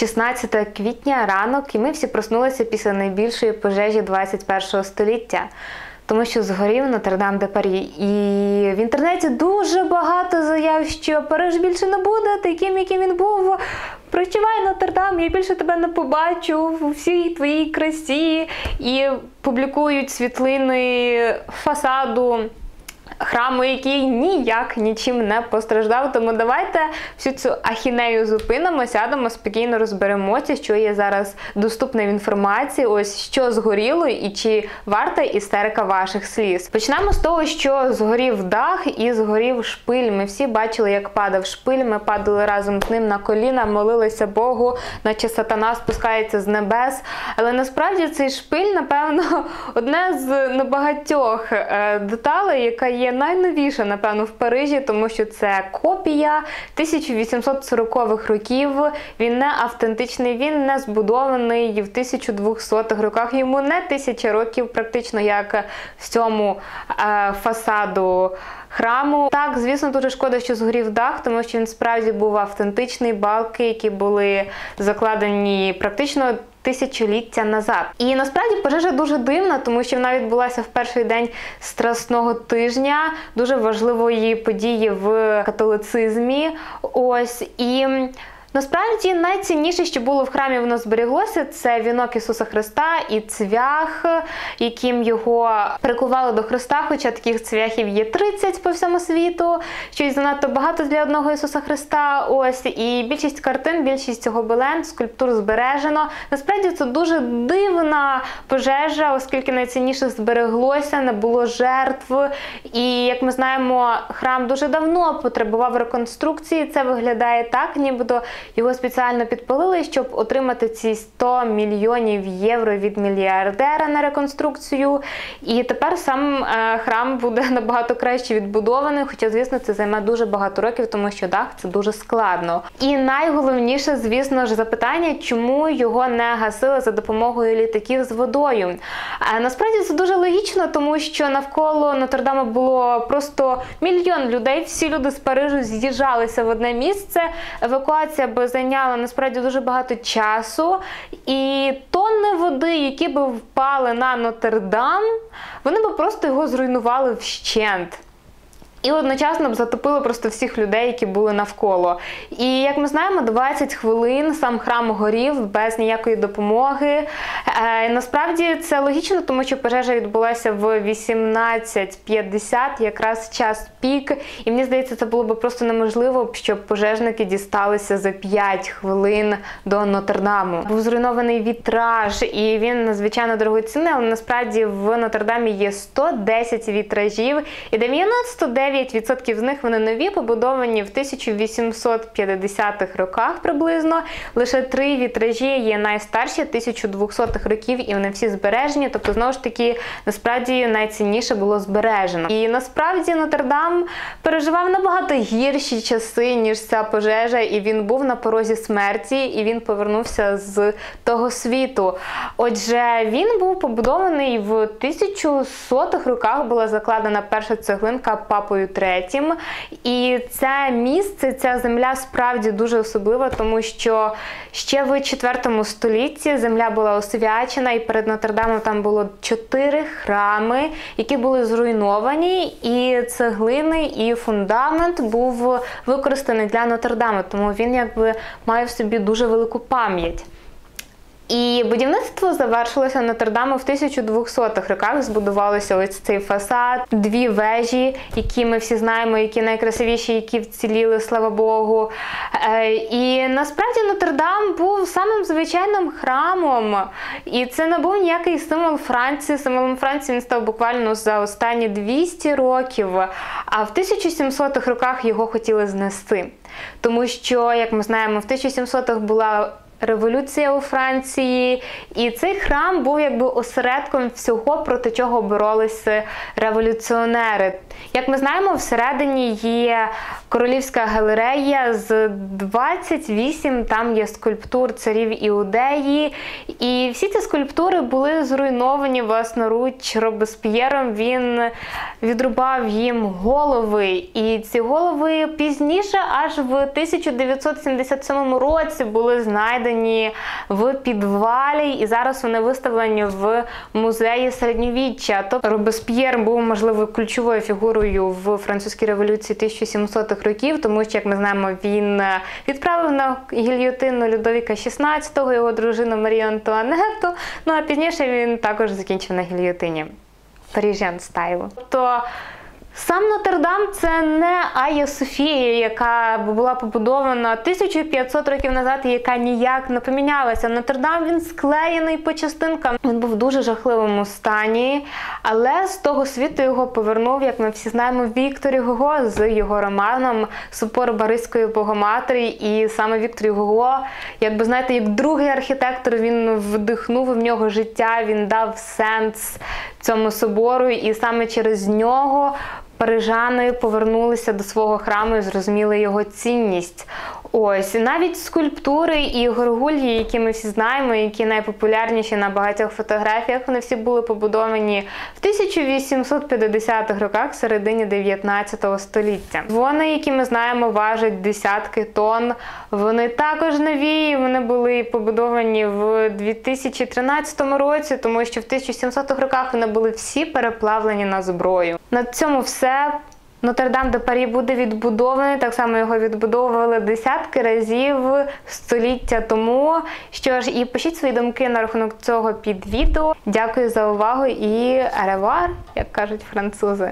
16 квітня ранок, і ми всі проснулися після найбільшої пожежі 21 століття. Тому що згорів Нотр-Дам де Парі. І в інтернеті дуже багато заяв, що Париж більше не буде таким, яким він був. Прощавай, Нотр-Дам, я більше тебе не побачу у всій твоїй красі. І публікують світлини фасаду храму, який ніяк нічим не постраждав. Тому давайте всю цю ахінею зупинимо, сядемо, спокійно розберемося, що є зараз доступна в інформації, ось що згоріло і чи варта істерика ваших сліз. Почнемо з того, що згорів дах і згорів шпиль. Ми всі бачили, як падав шпиль. Ми падали разом з ним на коліна, молилися Богу, наче сатана спускається з небес. Але насправді цей шпиль, напевно, одне з небагатьох е, деталей, яка є найновіша, напевно, в Парижі, тому що це копія 1840-х років. Він не автентичний, він не збудований в 1200-х роках. Йому не тисяча років, практично як всьому е, фасаду. Храму так, звісно, дуже шкода, що згорів дах, тому що він справді був автентичний, балки, які були закладені практично тисячоліття назад. І насправді пожежа дуже дивна, тому що вона відбулася в перший день страсного тижня, дуже важливої події в католицизмі. Ось і. Насправді найцінніше, що було в храмі, воно зберіглося, це вінок Ісуса Христа і цвях, яким його прикували до Христа. Хоча таких цвяхів є 30 по всьому світу, щось занадто багато для одного Ісуса Христа. Ось і більшість картин, більшість цього белен, скульптур збережено. Насправді це дуже дивна пожежа, оскільки найцінніше збереглося, не було жертв. І як ми знаємо, храм дуже давно потребував реконструкції. Це виглядає так, нібито. Його спеціально підпалили, щоб отримати ці 100 мільйонів євро від мільярдера на реконструкцію. І тепер сам е, храм буде набагато краще відбудований. Хоча, звісно, це займе дуже багато років, тому що дах це дуже складно. І найголовніше, звісно ж, запитання, чому його не гасили за допомогою літаків з водою. Насправді це дуже логічно, тому що навколо Нотр-Дама було просто мільйон людей. Всі люди з Парижу з'їжджалися в одне місце. Евакуація би зайняла насправді дуже багато часу, і тонни води, які би впали на Нотр-Дам, вони би просто його зруйнували вщент. І одночасно б затопили просто всіх людей, які були навколо. І як ми знаємо, 20 хвилин сам храм горів без ніякої допомоги. Е, насправді це логічно, тому що пожежа відбулася в 18.50, якраз час пік. І мені здається, це було б просто неможливо, щоб пожежники дісталися за 5 хвилин до Нотр-Даму. Був зруйнований вітраж, і він надзвичайно дорогоцінний, але насправді в Нотр-Дамі є 110 вітражів і 99 9% з них вони нові, побудовані в 1850-х роках приблизно. Лише три вітражі є найстарші 1200-х років, і вони всі збережені. Тобто, знову ж таки, насправді найцінніше було збережено. І насправді Нотр-Дам переживав набагато гірші часи, ніж ця пожежа, і він був на порозі смерті, і він повернувся з того світу. Отже, він був побудований в 1100-х роках. Була закладена перша цеглинка папою третім. І це місце, ця земля справді дуже особлива, тому що ще в 4 столітті земля була освячена, і перед Нотр-Дамом там було чотири храми, які були зруйновані, і цеглини, і фундамент був використаний для Нотр-Дама, тому він якби має в собі дуже велику пам'ять. І будівництво завершилося Нотр-Даму в 1200-х роках. Збудувалося ось цей фасад, дві вежі, які ми всі знаємо, які найкрасивіші, які вціліли, слава Богу. Е, і насправді Нотр-Дам був самим звичайним храмом, і це не був ніякий символ Франції. Символом Франції він став буквально за останні 200 років. А в 1700-х роках його хотіли знести. Тому що, як ми знаємо, в 1700-х була революція у Франції, і цей храм був якби осередком всього, проти чого боролися революціонери. Як ми знаємо, всередині є королівська галерея з 28, там є скульптур царів іудеї. І всі ці скульптури були зруйновані власноруч Робесп'єром. Він відрубав їм голови. І ці голови пізніше, аж в 1977 році, були знайдені знайдені в підвалі, і зараз вони виставлені в музеї середньовіччя. Тобто Робесп'єр був можливо ключовою фігурою в французькій революції 1700-х років, тому що, як ми знаємо, він е, відправив на гільйотину Людовіка XVI, його дружину Марію Антуанетту. Ну а пізніше він також закінчив на гільйотині. Парижан стайлу. Тобто Сам Нотр-Дам це не Айя Софія, яка була побудована 1500 років назад і яка ніяк не помінялася. Нотр-Дам він склеєний по частинкам. Він був в дуже жахливому стані, але з того світу його повернув, як ми всі знаємо, Віктор Гого з його романом Супор Бариської Богоматері. І саме Віктор Гого, якби знаєте, як другий архітектор, він вдихнув в нього життя, він дав сенс цьому собору, і саме через нього парижани повернулися до свого храму і зрозуміли його цінність. Ось навіть скульптури і горгульї, які ми всі знаємо, які найпопулярніші на багатьох фотографіях, вони всі були побудовані в 1850-х роках, середині 19 століття. Вони, які ми знаємо, важать десятки тонн. Вони також нові. Вони були побудовані в 2013 році, тому що в 1700-х роках вони були всі переплавлені на зброю. На цьому все. Нотр-Дам де Парі буде відбудований, так само його відбудовували десятки разів століття тому. Що ж, і пишіть свої думки на рахунок цього під відео. Дякую за увагу і аревар, як кажуть французи.